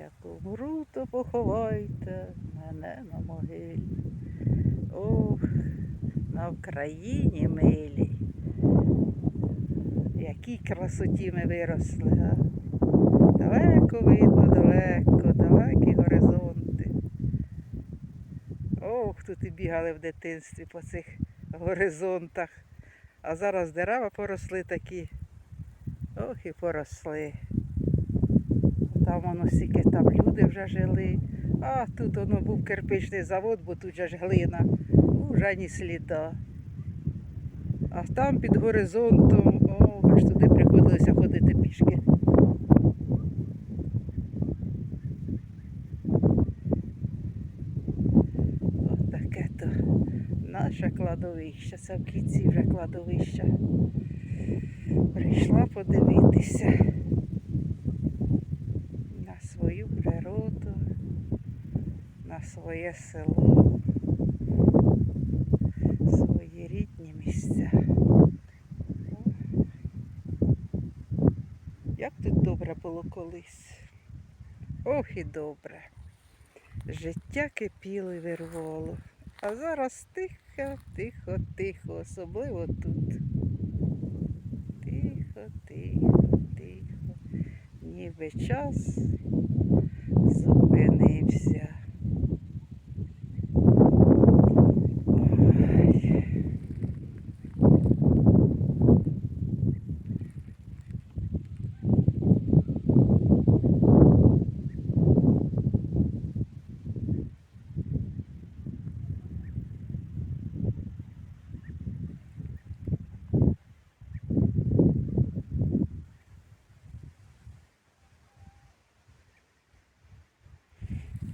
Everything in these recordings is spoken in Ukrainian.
Як умру, то поховайте мене на могилі. Ох, на Вкраїні милі. Якій красоті ми виросли, га? Далеко видно, далеко, далекі горизонти. Ох, тут і бігали в дитинстві по цих горизонтах. А зараз дерева поросли такі. Ох і поросли. Там воно стільки там люди вже жили. А тут воно був кирпичний завод, бо тут же ж глина. Уже ні сліда. А там під горизонтом, о, аж туди приходилося ходити пішки. От то наше кладовище. Це в кінці вже кладовища. Прийшла подивитися на свою природу, на своє село, свої рідні місця. Як тут добре було колись. Ох і добре. Життя кипіло і вирвало. А зараз тихо, тихо, тихо, особливо тут. Тихо, тихо, тихо. Ніби час зупинився.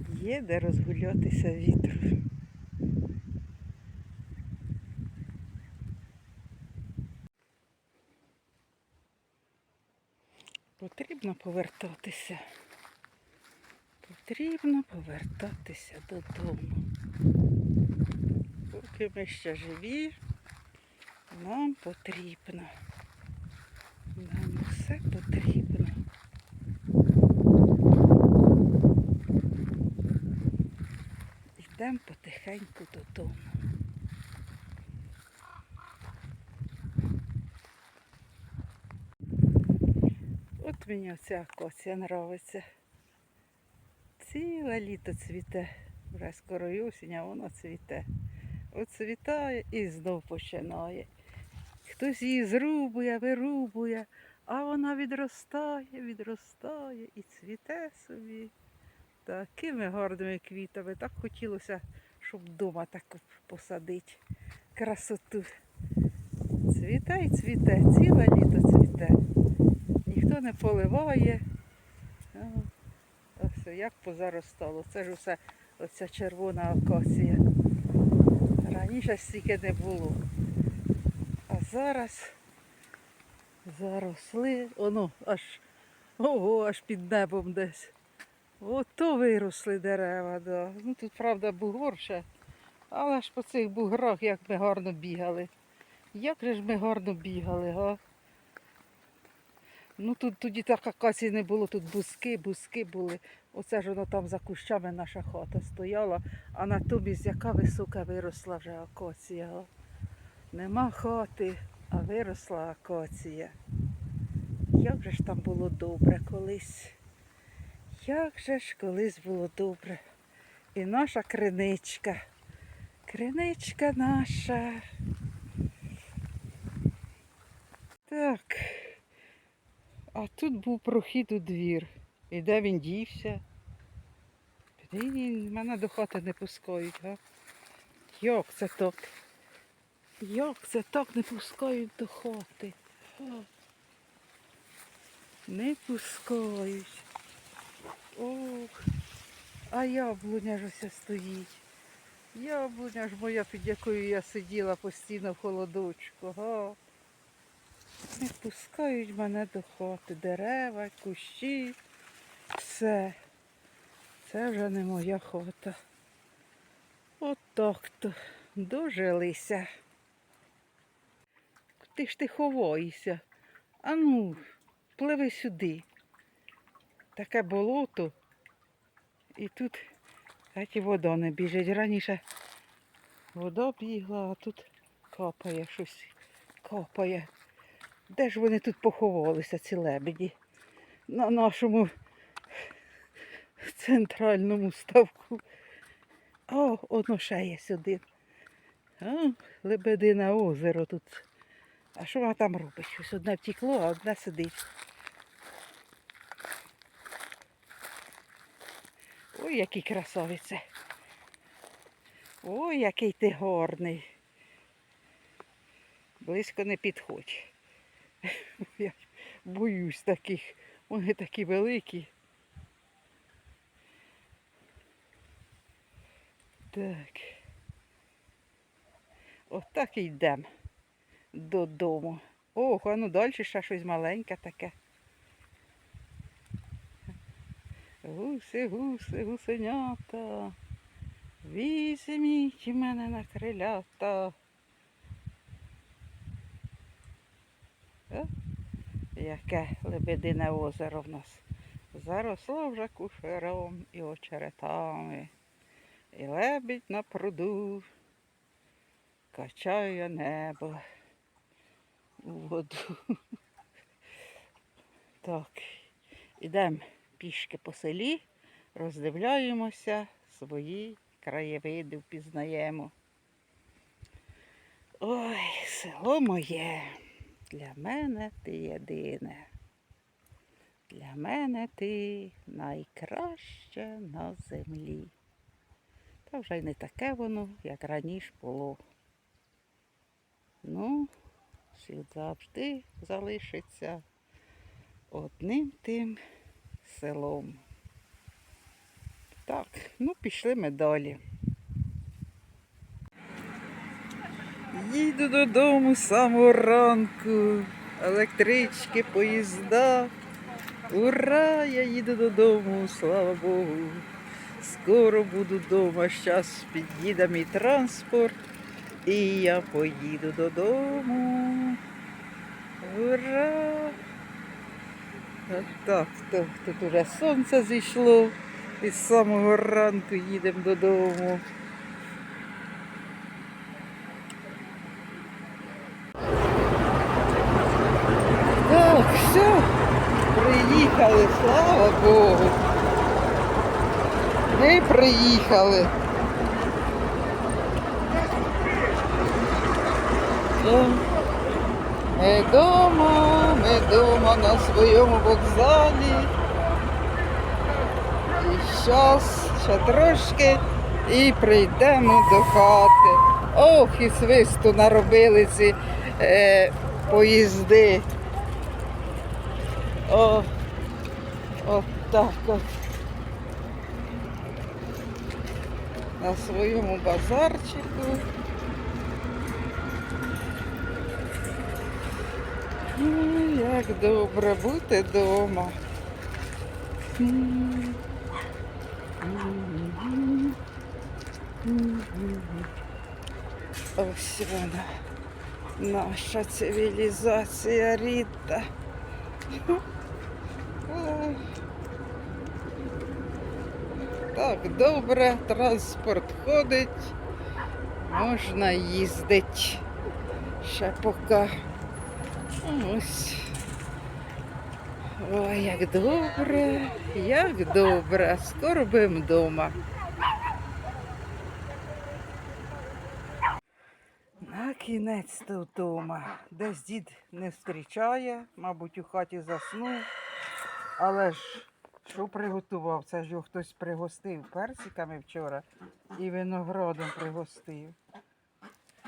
Ой. Є де розгулятися вітру. Потрібно повертатися. Потрібно повертатися додому. Поки ми ще живі, нам потрібно. Нам все потрібно. Йдемо потихеньку додому. От мені оця акація нравиться. Ціле літо цвіте. Вже скоро й осінь, а воно цвіте. Оцвітає і знов починає. Хтось її зрубує, вирубує, а вона відростає, відростає і цвіте собі. Такими гарними квітами. Так хотілося, щоб вдома так посадити. Красоту. Цвіте і цвіте, ціле літо цвіте. Ніхто не поливає. Ось як позаростало. Це ж усе оця червона акація. Раніше стільки не було. А зараз заросли, воно аж ого, аж під небом десь. Ото виросли дерева, да. Ну тут, правда, бугор ще. Але ж по цих буграх як ми гарно бігали. Як же ж ми гарно бігали, га? Ну тут тоді так акації не було, тут бузки, бузки були. Оце ж воно там за кущами наша хата стояла, а натомість яка висока виросла вже акація. га. Нема хати, а виросла акація. Як же ж там було добре колись. Як же ж колись було добре. І наша криничка. Криничка наша. Так. А тут був прохід у двір. І де він дівся? Блін, мене до хати не пускають, га? Як це так? Як це так не пускають до хати? Не пускають. Ох, а яблуня ж ось стоїть. Яблуня ж моя, під якою я сиділа постійно в холодочку. Га. Не пускають мене до хати. Дерева, кущі. Все. Це вже не моя хата. От так то. Дожилися. Ти ж ти ховаєшся. Ану, пливи сюди. Таке болото І тут хаті вода не біжить. Раніше вода бігла, а тут капає щось. Капає. Де ж вони тут поховалися, ці лебеді? На нашому центральному ставку. О, воно ще є сюди. О, Лебедине озеро тут. А що вона там робить? Ось одне втекло, а одне сидить. Ой, які красавиці. Ой, який ти гарний. Близько не підходь. Я боюсь таких. Вони такі великі. Так. Отак і йдемо додому. Ох, а ну далі ще щось маленьке таке. Гуси, гуси, гусенята. Візьміть мене на крилята. О, яке лебедине озеро в нас. Заросло вже кушером і очеретами. І лебідь на пруду качає небо у воду. Так, ідемо пішки по селі, роздивляємося, свої краєвиди впізнаємо. Ой, село моє, для мене ти єдине. Для мене ти найкраще на землі. Та вже й не таке воно, як раніше було. Ну, світ завжди залишиться одним тим селом. Так, ну пішли ми далі. Їду додому з самого ранку. Електрички, поїзда. Ура! Я їду додому, слава Богу. Скоро буду вдома. Зараз під'їде мій транспорт. І я поїду додому. Ура! Так, то, тут уже сонце зійшло. І з самого ранку їдемо додому. Так, все, приїхали, слава Богу. Ми приїхали. Все. Ми дома, ми дома на своєму вокзалі. І зараз ще трошки і прийдемо до хати. Ох, і свисту наробили ці е, поїзди. О, от так от. На своєму базарчику. Як добре бути вдома. Ось вона, наша цивілізація рідна. Так, добре, транспорт ходить, можна їздити. Ще поки. Ось. Ой, як добре, як добре. Скоро будемо вдома. На кінець то вдома. Десь дід не зустрічає, мабуть, у хаті заснув. Але ж що приготував? Це ж його хтось пригостив персиками вчора і виноградом пригостив.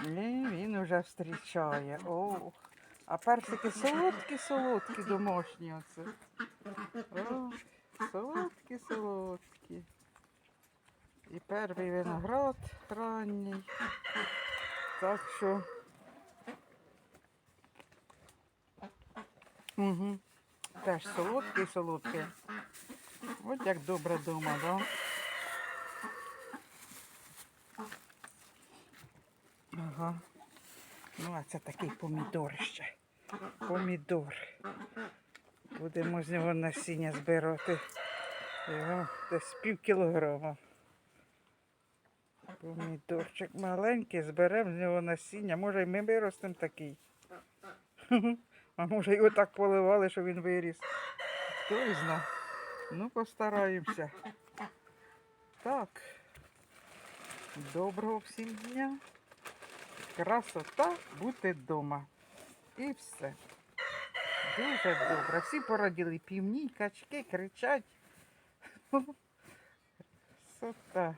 Ні, він уже зустрічає. Ох. А персики солодкі, солодкі, домашні оце. О, солодкі, солодкі. І перший виноград ранній. Так що. Угу. Теж солодкий, солодкий. От як добре вдома, да? Ага. Ну, а це такий помідор ще. Помідор. Будемо з нього насіння збирати. Його десь пів кілограма. Помідорчик маленький, зберемо з нього насіння. Може, і ми виростемо такий. А може, його так поливали, що він виріс. Хто зна. Ну, постараємося. Так. Доброго всім дня. Красота бути вдома. І все. Дуже добре. Всі породили півні, качки кричать. Красота.